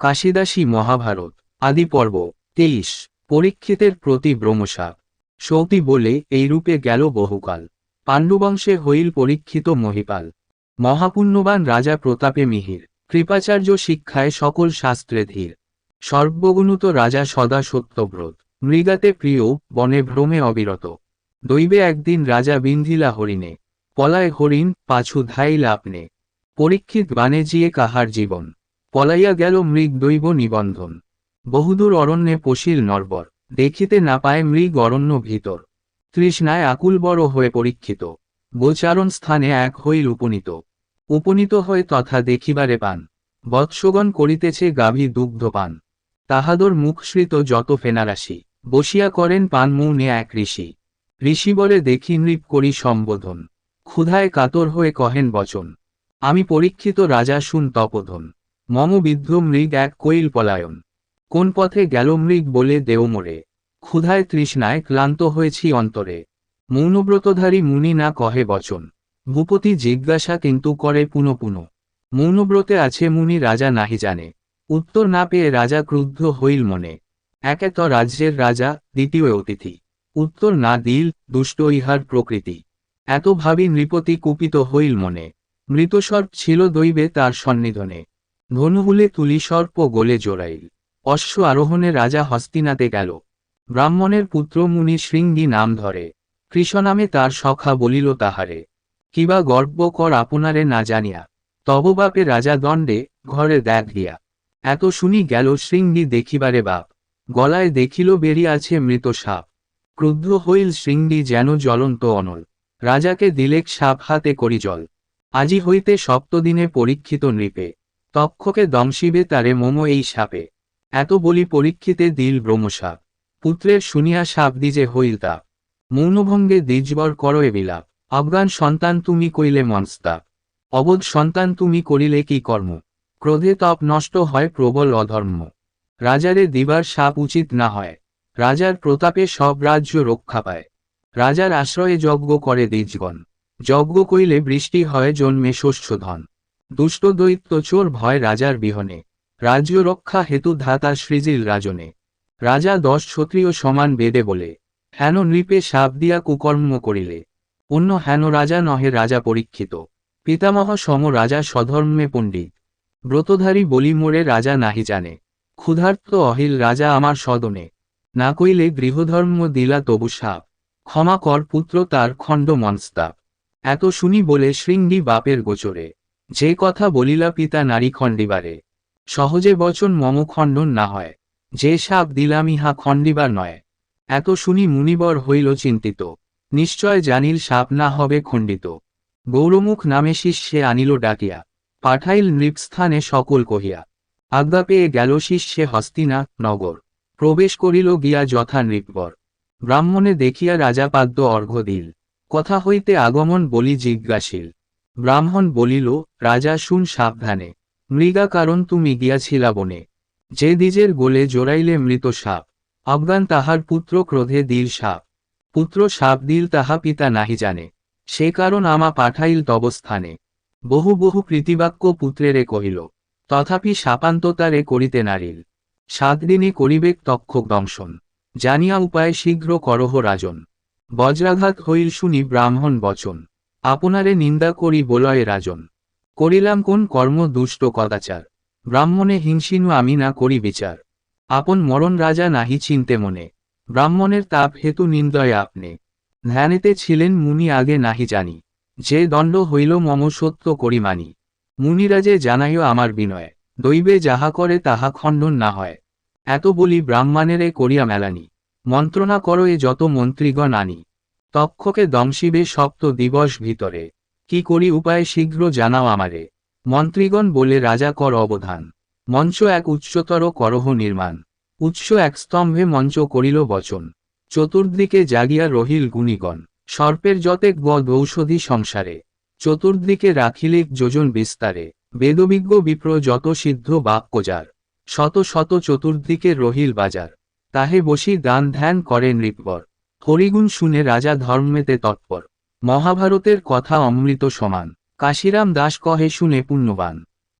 কাশিদাসী মহাভারত আদি পর্ব তেইশ, পরীক্ষিতের প্রতি ব্রহ্মসাপ সৌতি বলে এই রূপে গেল বহুকাল। পাণ্ডুবংশে হইল পরীক্ষিত মহিপাল। মহাপুণ্যবান রাজা প্রতাপে মিহির। কৃপাচার্য শিক্ষায় সকল শাস্ত্রে ধীর। সর্বগুণুত রাজা সদা সত্যব্রত। মৃগাতে প্রিয়, বনে ভ্রমে অবিরত। দৈবে একদিন রাজা বিন্ধিলা হরিণে। পলায় হরিণ, পাছু ধাইল আপনে। পরীক্ষিত বানে জিয়ে কাহার জীবন। পলাইয়া গেল মৃগ দৈব নিবন্ধন। বহুদূর অরণ্যে পশিল নরবর, দেখিতে না পায় মৃগ অরণ্য ভিতর। তৃষ্ণায় আকুল বড় হয়ে পরীক্ষিত। গোচারণ স্থানে এক হইল উপনীত। উপনীত হয়ে তথা দেখিবারে পান। বৎসগণ করিতেছে গাভী দুগ্ধ পান। তাহাদর মুখশ্রিত যত ফেনারাশি। বসিয়া করেন পান মৌনে এক ঋষি। ঋষি বলে দেখি নৃপ করি সম্বোধন। ক্ষুধায় কাতর হয়ে কহেন বচন। আমি পরীক্ষিত রাজা শুন তপোধন। মম বিদ্ধ মৃগ এক কৈল পলায়ন। কোন পথে গেল মৃগ বলে দেও মোরে। ক্ষুধায় তৃষ্ণায় ক্লান্ত হয়েছি অন্তরে। মৌনব্রতধারী মুনি না কহে বচন। ভূপতি জিজ্ঞাসা কিন্তু করে পুনঃ পুনঃ। মৌনব্রতে আছে মুনি রাজা নাহি জানে। উত্তর না পেয়ে রাজা ক্রুদ্ধ হইল মনে। একে তো রাজ্যের রাজা, দ্বিতীয় অতিথি। উত্তর না দিল, দুষ্ট ইহার প্রকৃতি। এত ভাবি নৃপতি কুপিত হইল মনে। মৃতসর্প ছিল দৈবে তার সন্নিধনে। ধনুহুলে তুলি সর্প গোলে জোড়াইল। অশ্ব আরোহণে রাজা হস্তিনাতে গেল। ব্রাহ্মণের পুত্র মুনি শৃঙ্গী নাম ধরে। কৃষ্ণনামে তার সখা বলিল তাহারে কিবা গর্ব কর আপনারে না জানিয়া। তব বাপে রাজা দণ্ডে ঘরে দেখ দিয়া। এত শুনি গেল শৃঙ্গী দেখিবারে বাপ। গলায় দেখিল বেরিয়াছে মৃত সাপ। ক্রুদ্ধ হইল শৃঙ্গী যেন জ্বলন্ত অনল। রাজাকে দিলেক সাপ হাতে করি জল আজি হইতে সপ্তদিনে পরীক্ষিত নৃপে। তক্ষকে দংশিবে তারে মোম এই সাপে। এত বলি পরীক্ষিতে দিল ব্রহ্মসাপ। পুত্রের শুনিয়া সাপ দিজে হইল তাপ মৌনভঙ্গে দ্বিজবর করো এ বিলাপ। আফগান সন্তান তুমি কইলে মনস্তাপ। অবোধ সন্তান তুমি করিলে কি কর্ম? ক্রোধে তপ নষ্ট হয় প্রবল অধর্ম। রাজারে দিবার সাপ উচিত না হয়। রাজার প্রতাপে সব রাজ্য রক্ষা পায়। রাজার আশ্রয়ে যজ্ঞ করে দ্বিজগণ। যজ্ঞ কইলে বৃষ্টি হয়, জন্মে শস্য ধন দুষ্ট দৈত্য চোর ভয় রাজার বিহনে। রাজ্য রক্ষা হেতু ধাতা সৃজিল রাজনে। রাজা দশ ক্ষত্রিয় সমান বেদে বলে, হেন নৃপে সাপ দিয়া কুকর্ম করিলে। অন্য হেন রাজা নহে রাজা পরীক্ষিত। পিতামহ সম রাজা স্বধর্মে পণ্ডিত। ব্রতধারী বলি মোড়ে রাজা নাহি জানে। ক্ষুধার্ত অহিল রাজা আমার সদনে না কইলে গৃহধর্ম দিলা তবু সাপ। ক্ষমা কর পুত্র তার খণ্ড মনস্তাপ। এত শুনি বলে শৃঙ্গি বাপের গোচরে। যে কথা বলিলা পিতা নারী খণ্ডিবারে সহজে বচন মম খণ্ডন না হয়, যে সাপ দিলাম ইহা খণ্ডিবার নয়। এত শুনি মুনিবর হইল চিন্তিত, নিশ্চয় জানিল সাপ না হবে খণ্ডিত। গৌরমুখ নামে শিষ্যে আনিল ডাকিয়া, পাঠাইল নৃপস্থানে সকল কহিয়া আজ্ঞা পেয়ে গেল শিষ্যে হস্তিনা, নগর, প্রবেশ করিল গিয়া যথা নৃপবর। ব্রাহ্মণে দেখিয়া রাজা পাদ্য অর্ঘ্য দিল, কথা হইতে আগমন বলি জিজ্ঞাসিল। ব্রাহ্মণ বলিল, রাজা, শুন সাবধানে। মৃগা কারণ তুমি গিয়াছিলা বনে। যে দ্বিজের গোলে জোড়াইলে মৃত সাপ। আফগান তাহার পুত্র ক্রোধে দিল সাপ। পুত্র সাপ দিল তাহা পিতা নাহি জানে। সে কারণ আমা পাঠাইল তবস্থানে। বহু বহু প্রীতিবাক্য পুত্রেরে কহিল, তথাপি সাপান্ততারে করিতে নারিল। সাত দিনে করিবেক তক্ষক দংশন। জানিয়া উপায় শীঘ্র করহ রাজন। বজ্রাঘাত হইল শুনি ব্রাহ্মণ বচন। আপনারে নিন্দা করি বলয়ে রাজন। করিলাম কোন কর্ম দুষ্ট কদাচার। ব্রাহ্মণে হিংসিনু আমি না করি বিচার। আপন মরণ রাজা নাহি চিনতে মনে। ব্রাহ্মণের তাপ হেতু নিন্দয় আপনি। ধ্যানেতে ছিলেন মুনি আগে নাহি জানি। যে দণ্ড হইল মম সত্য করি মানি। মুনিরাজে জানাইও আমার বিনয়। দৈবে যাহা করে তাহা খণ্ডন না হয়। এত বলি ব্রাহ্মণেরে করিয়া মেলানি। মন্ত্রণা করো এ যত মন্ত্রীগণ আনি। তক্ষকে দংশিবে সপ্ত দিবস ভিতরে। কি করি উপায় শীঘ্র জানাও আমারে। মন্ত্রীগণ বলে, রাজা, কর অবধান। মঞ্চ এক উচ্চতর করহ নির্মাণ। উচ্চ এক স্তম্ভে মঞ্চ করিল বচন। চতুর্দিকে জাগিয়া রহিল গুণীগণ। সর্পের যতেক বদ ঔষধি সংসারে। চতুর্দিকে রাখিলেক যোজন বিস্তারে। বেদবিজ্ঞ বিপ্র যত সিদ্ধ বাক্যজার শত শত চতুর্দিকে রহিল বাজার। তাহে বসি দান ধ্যান করে নৃপবর। হরিগুণ শুনে রাজা ধর্মেতে তৎপর। মহাভারতের কথা অমৃত সমান। কাশিরাম দাস কহে শুনে পুণ্যবান।